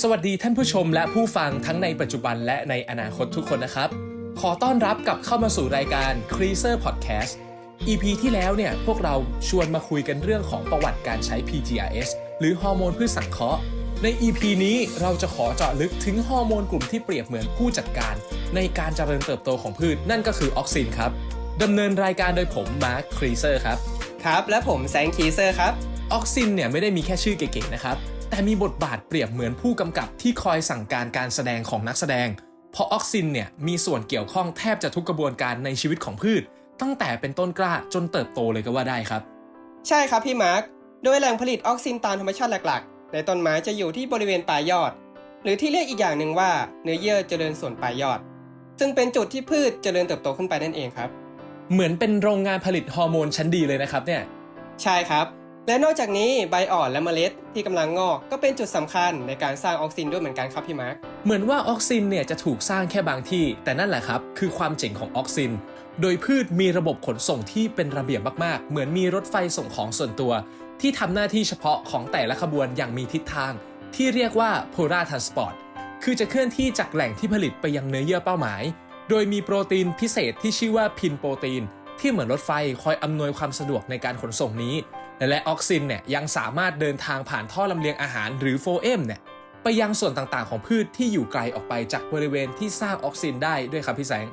สวัสดีท่านผู้ชมและผู้ฟังทั้งในปัจจุบันและในอนาคตทุกคนนะครับ ขอต้อนรับกลับเข้ามาสู่รายการ Creaser Podcast EP ที่แล้วเนี่ยพวกเราชวนมาคุยกันเรื่องของประวัติการใช้ PGRS หรือฮอร์โมนพืชสังเคราะห์ ใน EP นี้เราจะขอเจาะลึกถึงฮอร์โมนกลุ่มที่เปรียบเหมือนผู้จัดการ ในการเจริญเติบโตของพืชนั่นก็คือออกซินครับดำเนินรายการโดยผมมาร์คครีเซอร์ครับ ครับ และผมแซงคีเซอร์ครับ ออกซินเนี่ยไม่ได้มีแค่ชื่อเก๋ๆนะครับ แต่มีบทบาทเปรียบเหมือนผู้กำกับที่คอยสั่งการการแสดงของนักแสดง เพราะออกซินเนี่ยมีส่วนเกี่ยวข้องแทบจะทุกกระบวนการในชีวิตของพืช ตั้งแต่เป็นต้นกล้าจนเติบโตเลยก็ว่าได้ครับ ใช่ครับพี่มาร์คโดยแหล่งผลิตออกซินตามธรรมชาติหลักๆ ในต้นไม้จะอยู่ที่บริเวณปลายยอด หรือที่เรียกอีกอย่างหนึ่งว่าเนื้อเยื่อเจริญส่วนปลายยอด ซึ่งเป็นจุดที่พืชเจริญเติบโตขึ้นไปนั่นเองครับ เหมือนเป็นโรงงานผลิตฮอร์โมนชั้นดีเลยนะครับเนี่ยใช่ครับ และนอกจากนี้ใบอ่อนและเมล็ดที่กำลังงอกก็เป็นจุดสำคัญในการสร้างออกซินด้วยเหมือนกันครับพี่มาร์คเหมือนว่าออกซินเนี่ยจะถูกสร้างแค่บางที่ แต่นั่นแหละครับ คือความเจ๋งของออกซิน โดยพืชมีระบบขนส่งที่เป็นระเบียบมากๆ เหมือนมีรถไฟส่งของส่วนตัว ที่ทำหน้าที่เฉพาะของแต่ละขบวนอย่างมีทิศทาง ที่เรียกว่า polar transport คือจะเคลื่อนที่จากแหล่งที่ผลิตไปยังเนื้อเยื่อเป้าหมาย โดยมีโปรตีนพิเศษที่ชื่อว่าพินโปรตีน ที่เหมือนรถไฟคอยอำนวยความสะดวกในการขนส่งนี้ และออกซินเนี่ยยังสามารถเดินทางผ่านท่อลำเลียงอาหารหรือโฟเอมเนี่ยไปยังส่วนต่างๆ ของพืชที่อยู่ไกลออกไปจากบริเวณที่สร้างออกซินได้ด้วยครับพี่แสง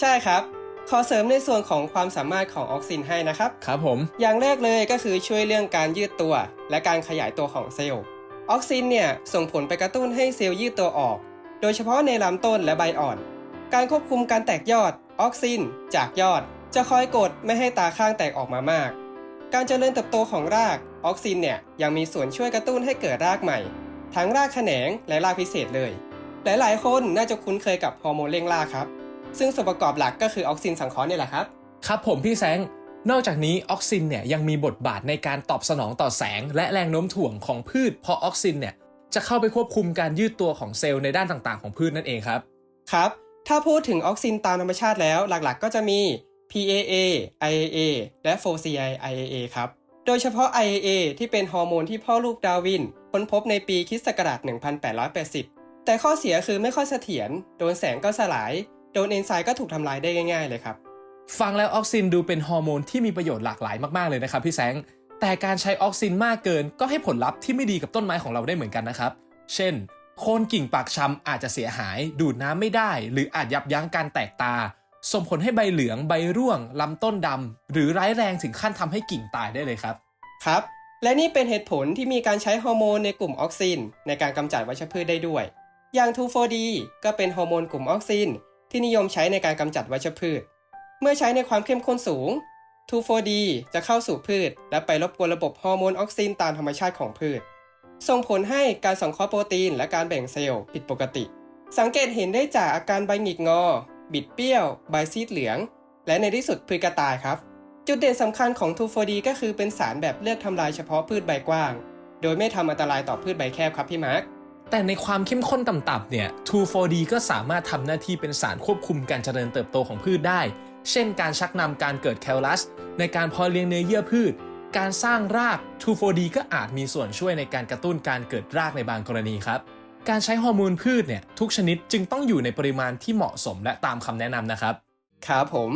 ใช่ครับ ขอเสริมในส่วนของความสามารถของออกซินให้นะครับ ครับผม อย่างแรกเลยก็คือช่วยเรื่องการยืดตัว และการขยายตัวของเซลล์ ออกซินเนี่ยส่งผลไปกระตุ้นให้เซลล์ยืดตัวออก โดยเฉพาะในลำต้นและใบอ่อน การควบคุมการแตกยอดออกซินจากยอด จะคอยกดไม่ให้ตาข้างแตกออกมามาก การเจริญเติบโตของรากออกซินเนี่ยยังมีส่วนช่วยกระตุ้นให้เกิดรากใหม่ ทั้งรากแขนงและรากพิเศษเลย หลายๆ คนน่าจะคุ้นเคยกับฮอร์โมนเร่งรากครับ ซึ่งส่วนประกอบหลักก็คือออกซินสังเคราะห์เนี่ยแหละครับ ครับผมพี่แสงนอกจากนี้ออกซินเนี่ยยังมีบทบาทในการตอบสนองต่อแสง และแรงโน้มถ่วงของพืชเพราะออกซินเนี่ยจะเข้าไปควบคุมการยืดตัวของเซลล์ในด้านต่างๆ ของพืชนั่นเองครับ ครับ ถ้าพูดถึงออกซินตามธรรมชาติแล้วหลักๆ ก็จะมี PAA IAA และ 4CI IAA ครับ โดยเฉพาะ IAA ที่เป็นฮอร์โมนที่พ่อลูกดาวินค้นพบในปีคิศักราช1880 แต่ข้อเสียคือไม่ค่อยเสถียร โดนแสงก็สลาย โดนเอนไซม์ก็ถูกทำลายได้ง่าย ๆ เลยครับ ฟังแล้วออกซินดูเป็นฮอร์โมนที่มีประโยชน์หลากหลายมากๆเลยนะครับพี่แสง แต่การใช้ออกซินมากเกินก็ให้ผลลัพธ์ที่ไม่ดีกับต้นไม้ของเราได้เหมือนกันนะครับ เช่น โคนกิ่งปากชำอาจจะเสียหาย ดูดน้ำไม่ได้ หรืออาจยับยั้งการแตกตา ส่งผลให้ใบเหลืองใบร่วงลำต้นดำหรือร้ายแรงถึงขั้นทำให้กิ่งตายได้เลยครับครับ และนี่เป็นเหตุผลที่มีการใช้ฮอร์โมนในกลุ่มออกซิน ในการกำจัดวัชพืชได้ด้วย อย่าง 2,4-D ก็เป็นฮอร์โมนกลุ่มออกซิน ที่นิยมใช้ในการกำจัดวัชพืช เมื่อใช้ในความเข้มข้นสูง 2,4-D จะเข้าสู่พืช และไปรบกวนระบบฮอร์โมนออกซินตามธรรมชาติของพืช ส่งผลให้การสังเคราะห์โปรตีน และการแบ่งเซลล์ผิดปกติ สังเกตเห็นได้จากอาการใบหงิกงอ บิดเปี้ยว ใบซีดเหลือง และในที่สุดพืชกระต่ายครับ จุดเด่นสำคัญของ 2,4-D ก็คือเป็นสารแบบเลือกทำลายเฉพาะพืชใบกว้าง โดยไม่ทำอันตรายต่อพืชใบแคบครับพี่มาร์คแต่ในความเข้มข้นต่ำๆเนี่ย 2,4-D ก็สามารถทำหน้าที่เป็นสารควบคุมการเจริญเติบโตของพืชได้ เช่น การชักนำการเกิดแคลรัส ในการพาะเลี้ยงเนื้อเยื่อพืช การสร้างราก 2,4-D ก็อาจมีส่วนช่วยในการกระตุ้นการเกิดรากในบางกรณีครับ การใช้ฮอร์โมนพืชเนี่ยทุกชนิดจึงต้องอยู่ในปริมาณที่เหมาะสมและตามคำแนะนำนะครับ ครับผม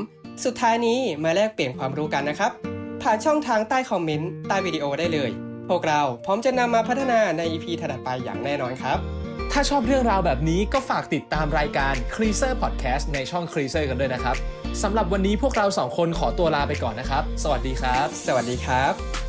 สุดท้ายนี้มาแลกเปลี่ยนความรู้กันนะครับ ผ่านช่องทางใต้คอมเมนต์ใต้วิดีโอได้เลย พวกเราพร้อมจะนำมาพัฒนาใน EP ถัดไปอย่างแน่นอนครับ ถ้าชอบเรื่องราวแบบนี้ก็ฝากติดตามรายการ Creaser Podcast ในช่อง Creaser กันด้วยนะครับสำหรับวันนี้พวกเราสองคนขอตัวลาไปก่อนนะครับ สวัสดีครับ สวัสดีครับ